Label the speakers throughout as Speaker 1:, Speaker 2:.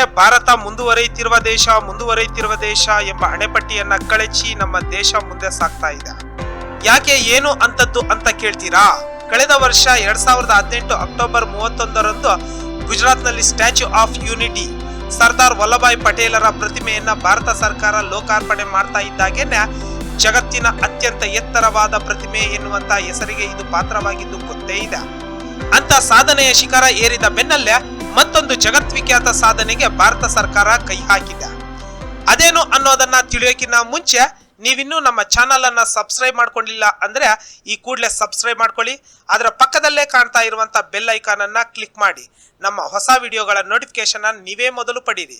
Speaker 1: ಭಾರತ ಮುಂದುವರಿಯುತ್ತಿರುವ ದೇಶ ಮುಂದುವರಿಯುತ್ತಿರುವ ದೇಶ ಎಂಬ ಅಣೆಪಟ್ಟಿಯನ್ನ ಕಳಚಿ ನಮ್ಮ ದೇಶ ಮುಂದೆ ಸಾಗ್ತಾ ಇದೆ. ಯಾಕೆ ಏನು ಅಂತದ್ದು ಅಂತ ಕೇಳ್ತೀರಾ? ಕಳೆದ ವರ್ಷ ಎರಡ್ ಸಾವಿರದ ಹದಿನೆಂಟು ಅಕ್ಟೋಬರ್ ಮೂವತ್ತೊಂದರಂದು ಗುಜರಾತ್ನಲ್ಲಿ Statue of Unity Sardar Vallabhbhai ಪಟೇಲರ ಪ್ರತಿಮೆಯನ್ನ ಭಾರತ ಸರ್ಕಾರ ಲೋಕಾರ್ಪಣೆ ಮಾಡ್ತಾ ಇದ್ದಾಗೇನೆ ಜಗತ್ತಿನ ಅತ್ಯಂತ ಎತ್ತರವಾದ ಪ್ರತಿಮೆ ಎನ್ನುವಂತ ಹೆಸರಿಗೆ ಇದು ಪಾತ್ರವಾಗಿದ್ದು ಗೊತ್ತೇ ಇದೆ. ಅಂತ ಸಾಧನೆಯ ಶಿಖರ ಏರಿದ ಬೆನ್ನಲ್ಲೇ ಮತ್ತೊಂದು ಜಗತ್ವಿಖ್ಯಾತ ಸಾಧನೆಗೆ ಭಾರತ ಸರ್ಕಾರ ಕೈ ಹಾಕಿದೆ. ಅದೇನು ಅನ್ನೋದನ್ನ ತಿಳಿಯೋಕಿನ್ನ ಮುಂಚೆ ನೀವಿನ್ನೂ ನಮ್ಮ ಚಾನಲ್ ಅನ್ನ ಸಬ್ಸ್ಕ್ರೈಬ್ ಮಾಡ್ಕೊಂಡಿಲ್ಲ ಅಂದ್ರೆ ಈ ಕೂಡಲೇ ಸಬ್ಸ್ಕ್ರೈಬ್ ಮಾಡ್ಕೊಳ್ಳಿ. ಅದರ ಪಕ್ಕದಲ್ಲೇ ಕಾಣ್ತಾ ಇರುವಂತ ಬೆಲ್ ಐಕಾನ್ ಅನ್ನ ಕ್ಲಿಕ್ ಮಾಡಿ. ನಮ್ಮ ಹೊಸ ವಿಡಿಯೋಗಳ ನೋಟಿಫಿಕೇಶನ್ ನೀವೇ ಮೊದಲು ಪಡೀರಿ.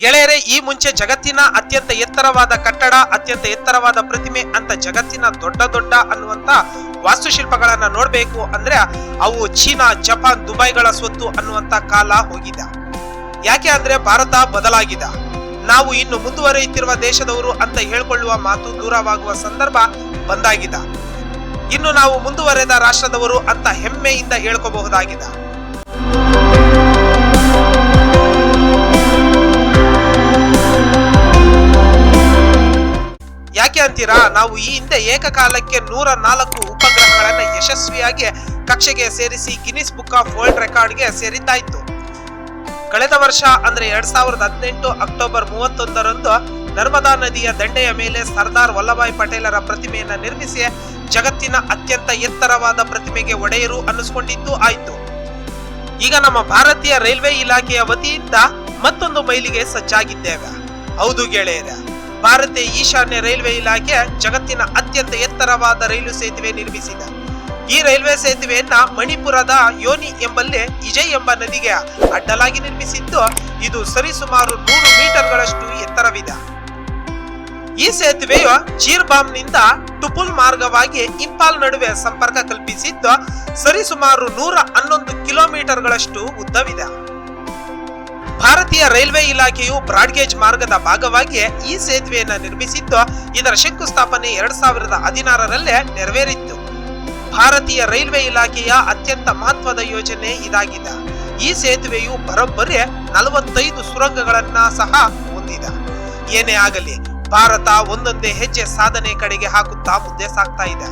Speaker 1: ಗೆಳೆಯರೇ, ಈ ಮುಂಚೆ ಜಗತ್ತಿನ ಅತ್ಯಂತ ಎತ್ತರವಾದ ಕಟ್ಟಡ, ಅತ್ಯಂತ ಎತ್ತರವಾದ ಪ್ರತಿಮೆ ಅಂತ ಜಗತ್ತಿನ ದೊಡ್ಡ ದೊಡ್ಡ ಅನ್ನುವಂತ ವಾಸ್ತುಶಿಲ್ಪಗಳನ್ನ ನೋಡಬೇಕು ಅಂದ್ರೆ ಅವು ಚೀನಾ, ಜಪಾನ್, ದುಬೈಗಳ ಸ್ವತ್ತು ಅನ್ನುವಂತ ಕಾಲ ಹೋಗಿದೆ. ಯಾಕೆ ಅಂದ್ರೆ ಭಾರತ ಬದಲಾಗಿದೆ. ನಾವು ಇನ್ನು ಮುಂದುವರಿಯುತ್ತಿರುವ ದೇಶದವರು ಅಂತ ಹೇಳ್ಕೊಳ್ಳುವ ಮಾತು ದೂರವಾಗುವ ಸಂದರ್ಭ ಬಂದಾಗಿದೆ. ಇನ್ನು ನಾವು ಮುಂದುವರೆದ ರಾಷ್ಟ್ರದವರು ಅಂತ ಹೆಮ್ಮೆಯಿಂದ ಹೇಳ್ಕೋಬಹುದಾಗಿದೆ. ಯಾಕೆ ಅಂತೀರಾ? ನಾವು ಈ ಹಿಂದೆ ಏಕಕಾಲಕ್ಕೆ ನೂರ ನಾಲ್ಕು ಉಪಗ್ರಹಗಳನ್ನು ಯಶಸ್ವಿಯಾಗಿ ಕಕ್ಷೆಗೆ ಸೇರಿಸಿ ಗಿನಿಸ್ ಬುಕ್ ಆಫ್ ವರ್ಲ್ಡ್ ರೆಕಾರ್ಡ್ಗೆ ಸೇರಿದ್ದಾಯಿತು. ಕಳೆದ ವರ್ಷ ಅಂದ್ರೆ ಎರಡ್ ಸಾವಿರದ ಹದಿನೆಂಟು ಅಕ್ಟೋಬರ್ ಮೂವತ್ತೊಂದರಂದು ನರ್ಮದಾ ನದಿಯ ದಂಡೆಯ ಮೇಲೆ ಸರ್ದಾರ್ ವಲ್ಲಭಾಯ್ ಪಟೇಲರ ಪ್ರತಿಮೆಯನ್ನು ನಿರ್ಮಿಸಿ ಜಗತ್ತಿನ ಅತ್ಯಂತ ಎತ್ತರವಾದ ಪ್ರತಿಮೆಗೆ ಒಡೆಯರು ಅನ್ನಿಸ್ಕೊಂಡಿದ್ದು ಆಯಿತು. ಈಗ ನಮ್ಮ ಭಾರತೀಯ ರೈಲ್ವೆ ಇಲಾಖೆಯ ವತಿಯಿಂದ ಮತ್ತೊಂದು ಮೈಲಿಗೆ ಸಜ್ಜಾಗಿದ್ದೇವೆ. ಹೌದು ಗೆಳೆಯರೆ. ಭಾರತೀಯ ಈಶಾನ್ಯ ರೈಲ್ವೆ ಇಲಾಖೆ ಜಗತ್ತಿನ ಅತ್ಯಂತ ಎತ್ತರವಾದ ರೈಲು ಸೇತುವೆ ನಿರ್ಮಿಸಿದೆ. ಈ ರೈಲ್ವೆ ಸೇತುವೆಯನ್ನ ಮಣಿಪುರದ ಯೋನಿ ಎಂಬಲ್ಲಿ ಇಜಯ್ ಎಂಬ ನದಿಗೆ ಅಡ್ಡಲಾಗಿ ನಿರ್ಮಿಸಿದ್ದು, ಇದು ಸರಿಸುಮಾರು ನೂರು ಮೀಟರ್ಗಳಷ್ಟು ಎತ್ತರವಿದೆ. ಈ ಸೇತುವೆಯು ಚೀರ್ಬಾಮ್ನಿಂದ ಟುಪುಲ್ ಮಾರ್ಗವಾಗಿ ಇಂಪಾಲ್ ನಡುವೆ ಸಂಪರ್ಕ ಕಲ್ಪಿಸಿದ್ದು, ಸರಿಸುಮಾರು ನೂರ ಹನ್ನೊಂದು ಕಿಲೋಮೀಟರ್ಗಳಷ್ಟು ಉದ್ದವಿದೆ. ಭಾರತೀಯ ರೈಲ್ವೆ ಇಲಾಖೆಯು ಬ್ರಾಡ್ಗೇಜ್ ಮಾರ್ಗದ ಭಾಗವಾಗಿ ಈ ಸೇತುವೆಯನ್ನು ನಿರ್ಮಿಸಿದ್ದು, ಇದರ ಶಂಕುಸ್ಥಾಪನೆ ಎರಡ್ ಸಾವಿರದ ಹದಿನಾರರಲ್ಲೇ ನೆರವೇರಿತ್ತು. ಭಾರತೀಯ ರೈಲ್ವೆ ಇಲಾಖೆಯ ಅತ್ಯಂತ ಮಹತ್ವದ ಯೋಜನೆ ಇದಾಗಿದೆ. ಈ ಸೇತುವೆಯು ಬರೋಬ್ಬರಿ ನಲವತ್ತೈದು ಸುರಂಗಗಳನ್ನ ಸಹ ಹೊಂದಿದೆ. ಏನೇ ಆಗಲಿ, ಭಾರತ ಒಂದೊಂದೇ ಹೆಜ್ಜೆ ಸಾಧನೆ ಕಡೆಗೆ ಹಾಕುತ್ತಾ ಮುಂದೆ ಸಾಗ್ತಾ ಇದೆ.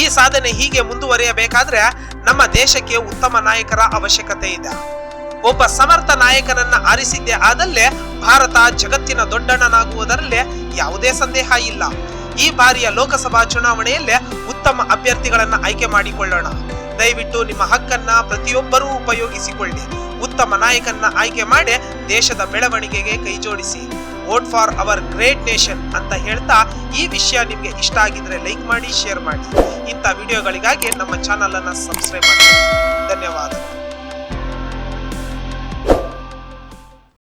Speaker 1: ಈ ಸಾಧನೆ ಹೀಗೆ ಮುಂದುವರಿಯಬೇಕಾದ್ರೆ ನಮ್ಮ ದೇಶಕ್ಕೆ ಉತ್ತಮ ನಾಯಕರ ಅವಶ್ಯಕತೆ ಇದೆ. ಒಬ್ಬ ಸಮರ್ಥ ನಾಯಕನನ್ನ ಆರಿಸಿದ್ದೇ ಆದಲ್ಲೇ ಭಾರತ ಜಗತ್ತಿನ ದೊಡ್ಡಣ್ಣನಾಗುವುದರಲ್ಲಿ ಯಾವುದೇ ಸಂದೇಹ ಇಲ್ಲ. ಈ ಬಾರಿಯ ಲೋಕಸಭಾ ಚುನಾವಣೆಯಲ್ಲೇ ಉತ್ತಮ ಅಭ್ಯರ್ಥಿಗಳನ್ನ ಆಯ್ಕೆ ಮಾಡಿಕೊಳ್ಳೋಣ. ದಯವಿಟ್ಟು ನಿಮ್ಮ ಹಕ್ಕನ್ನ ಪ್ರತಿಯೊಬ್ಬರೂ ಉಪಯೋಗಿಸಿಕೊಳ್ಳಿ. ಉತ್ತಮ ನಾಯಕನ್ನ ಆಯ್ಕೆ ಮಾಡಿ ದೇಶದ ಬೆಳವಣಿಗೆಗೆ ಕೈಜೋಡಿಸಿ vote for our great nation ಅಂತ ಹೇಳ್ತಾ ಈ ವಿಷಯ ನಿಮಗೆ ಇಷ್ಟ ಆಗಿದ್ರೆ ಲೈಕ್ ಮಾಡಿ, ಶೇರ್ ಮಾಡಿ. ಇಂಥ ವಿಡಿಯೋಗಳಿಗಾಗಿ ನಮ್ಮ ಚಾನಲ್ ಅನ್ನ ಸಬ್ಸ್ಕ್ರೈಬ್ ಮಾಡಿ. ಧನ್ಯವಾದ.